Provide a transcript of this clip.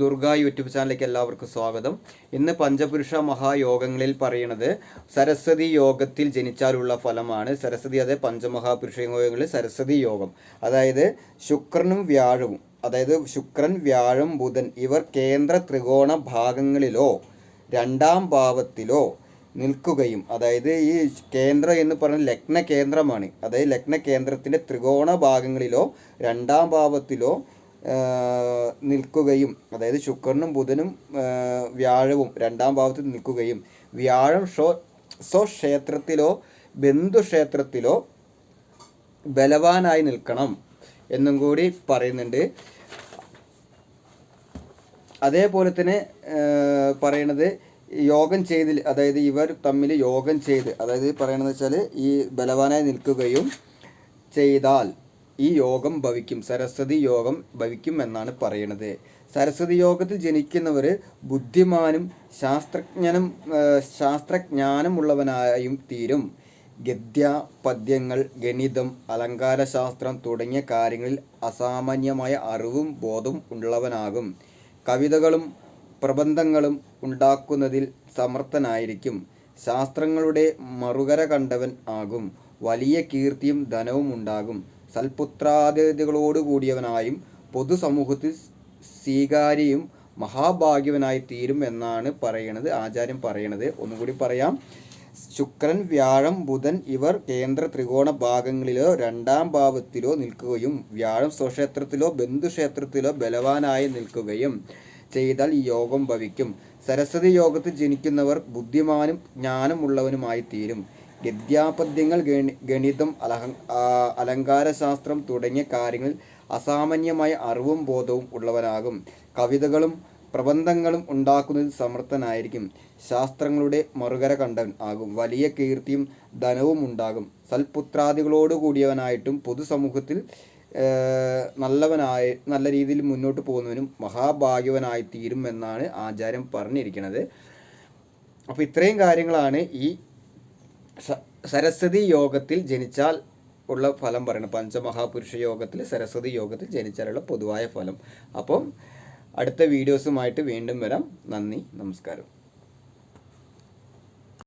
Durga YouTube ചാനലിലേക്ക് എല്ലാവർക്കും സ്വാഗതം. ഇന്ന് പഞ്ചപുരുഷ മഹായോഗങ്ങളിൽ പറയുന്നത് സരസ്വതി യോഗത്തിൽ ജനിച്ചാലുള്ള ഫലമാണ്. സരസ്വതി അതെ പഞ്ചമഹാപുരുഷ യോഗങ്ങളിൽ സരസ്വതി യോഗം. അതായത് ശുക്രനും വ്യാഴവും അതായത് ശുക്രൻ വ്യാഴം ബുധൻ ഇവർ കേന്ദ്ര ത്രികോണ ഭാഗങ്ങളിലോ രണ്ടാം ഭാവത്തിലോ നിൽക്കുകയും അതായത് ഈ കേന്ദ്ര എന്ന് പറഞ്ഞ ലഗ്ന കേന്ദ്രമാണ്. അതായത് ലഗ്ന കേന്ദ്രത്തിന്റെ ത്രികോണ ഭാഗങ്ങളിലോ രണ്ടാം ഭാവത്തിലോ നിൽക്കുകയും അതായത് ശുക്രനും ബുധനും വ്യാഴവും രണ്ടാം ഭാവത്തിൽ നിൽക്കുകയും വ്യാഴം ഷോ സ്വക്ഷേത്രത്തിലോ ബന്ധുക്ഷേത്രത്തിലോ ബലവാനായി നിൽക്കണം എന്നും കൂടി പറയുന്നുണ്ട്. അതേപോലെ തന്നെ പറയണത് യോഗം ചെയ്തിൽ അതായത് ഇവർ തമ്മിൽ യോഗം ചെയ്ത് അതായത് പറയണതെന്ന് വെച്ചാൽ ഈ ബലവാനായി നിൽക്കുകയും ചെയ്താൽ ഈ യോഗം ഭവിക്കും. സരസ്വതി യോഗം ഭവിക്കും എന്നാണ് പറയണത്. സരസ്വതി യോഗത്തിൽ ജനിക്കുന്നവർ ബുദ്ധിമാനും ശാസ്ത്രജ്ഞനും ശാസ്ത്രജ്ഞാനമുള്ളവനായും തീരും. ഗദ്യ പദ്യങ്ങൾ ഗണിതം അലങ്കാരശാസ്ത്രം തുടങ്ങിയ കാര്യങ്ങളിൽ അസാമാന്യമായ അറിവും ബോധവും ഉള്ളവനാകും. കവിതകളും പ്രബന്ധങ്ങളും ഉണ്ടാക്കുന്നതിൽ സമർത്ഥനായിരിക്കും. ശാസ്ത്രങ്ങളുടെ മറുകര കണ്ടവൻ ആകും. വലിയ കീർത്തിയും ധനവും ഉണ്ടാകും. സൽപുത്രാദികളോട് കൂടിയവനായും പൊതുസമൂഹത്തിൽ സ്വീകാര്യയും മഹാഭാഗ്യവനായി തീരും എന്നാണ് പറയണത് ആചാര്യം പറയണത്. ഒന്നുകൂടി പറയാം. ശുക്രൻ വ്യാഴം ബുധൻ ഇവർ കേന്ദ്ര ത്രികോണ ഭാഗങ്ങളിലോ രണ്ടാം ഭാവത്തിലോ നിൽക്കുകയും വ്യാഴം സ്വക്ഷേത്രത്തിലോ ബന്ധുക്ഷേത്രത്തിലോ ബലവാനായി നിൽക്കുകയും ചെയ്താൽ ഈ യോഗം ഭവിക്കും. സരസ്വതി യോഗത്തിൽ ജനിക്കുന്നവർ ബുദ്ധിമാനും ജ്ഞാനമുള്ളവനുമായി തീരും ഗദ്യാപദ്യങ്ങൾ ഗണിതം അലങ്കാരശാസ്ത്രം തുടങ്ങിയ കാര്യങ്ങളിൽ അസാമാന്യമായ അറിവും ബോധവും ഉള്ളവനാകും കവിതകളും പ്രബന്ധങ്ങളും ഉണ്ടാക്കുന്നതിൽ സമർത്ഥനായിരിക്കും. ശാസ്ത്രങ്ങളുടെ മറുകര കണ്ടവൻ ആകും. വലിയ കീർത്തിയും ധനവും ഉണ്ടാകും. സൽപുത്രാദികളോട് കൂടിയവനായിട്ടും പൊതുസമൂഹത്തിൽ നല്ലവനായ നല്ല രീതിയിൽ മുന്നോട്ട് പോകുന്നവനും മഹാഭാഗ്യവനായി തീരും എന്നാണ് ആചാര്യം പറഞ്ഞിരിക്കുന്നത്. അപ്പോൾ ഇത്രയും കാര്യങ്ങളാണ് ഈ സരസ്വതി യോഗത്തിൽ ജനിച്ചാൽ ഉള്ള ഫലം പറയണം. പഞ്ചമഹാപുരുഷ യോഗത്തിൽ സരസ്വതി യോഗത്തിൽ ജനിച്ചാലുള്ള പൊതുവായ ഫലം. അപ്പം അടുത്ത വീഡിയോസുമായിട്ട് വീണ്ടും വരാം. നന്ദി നമസ്കാരം.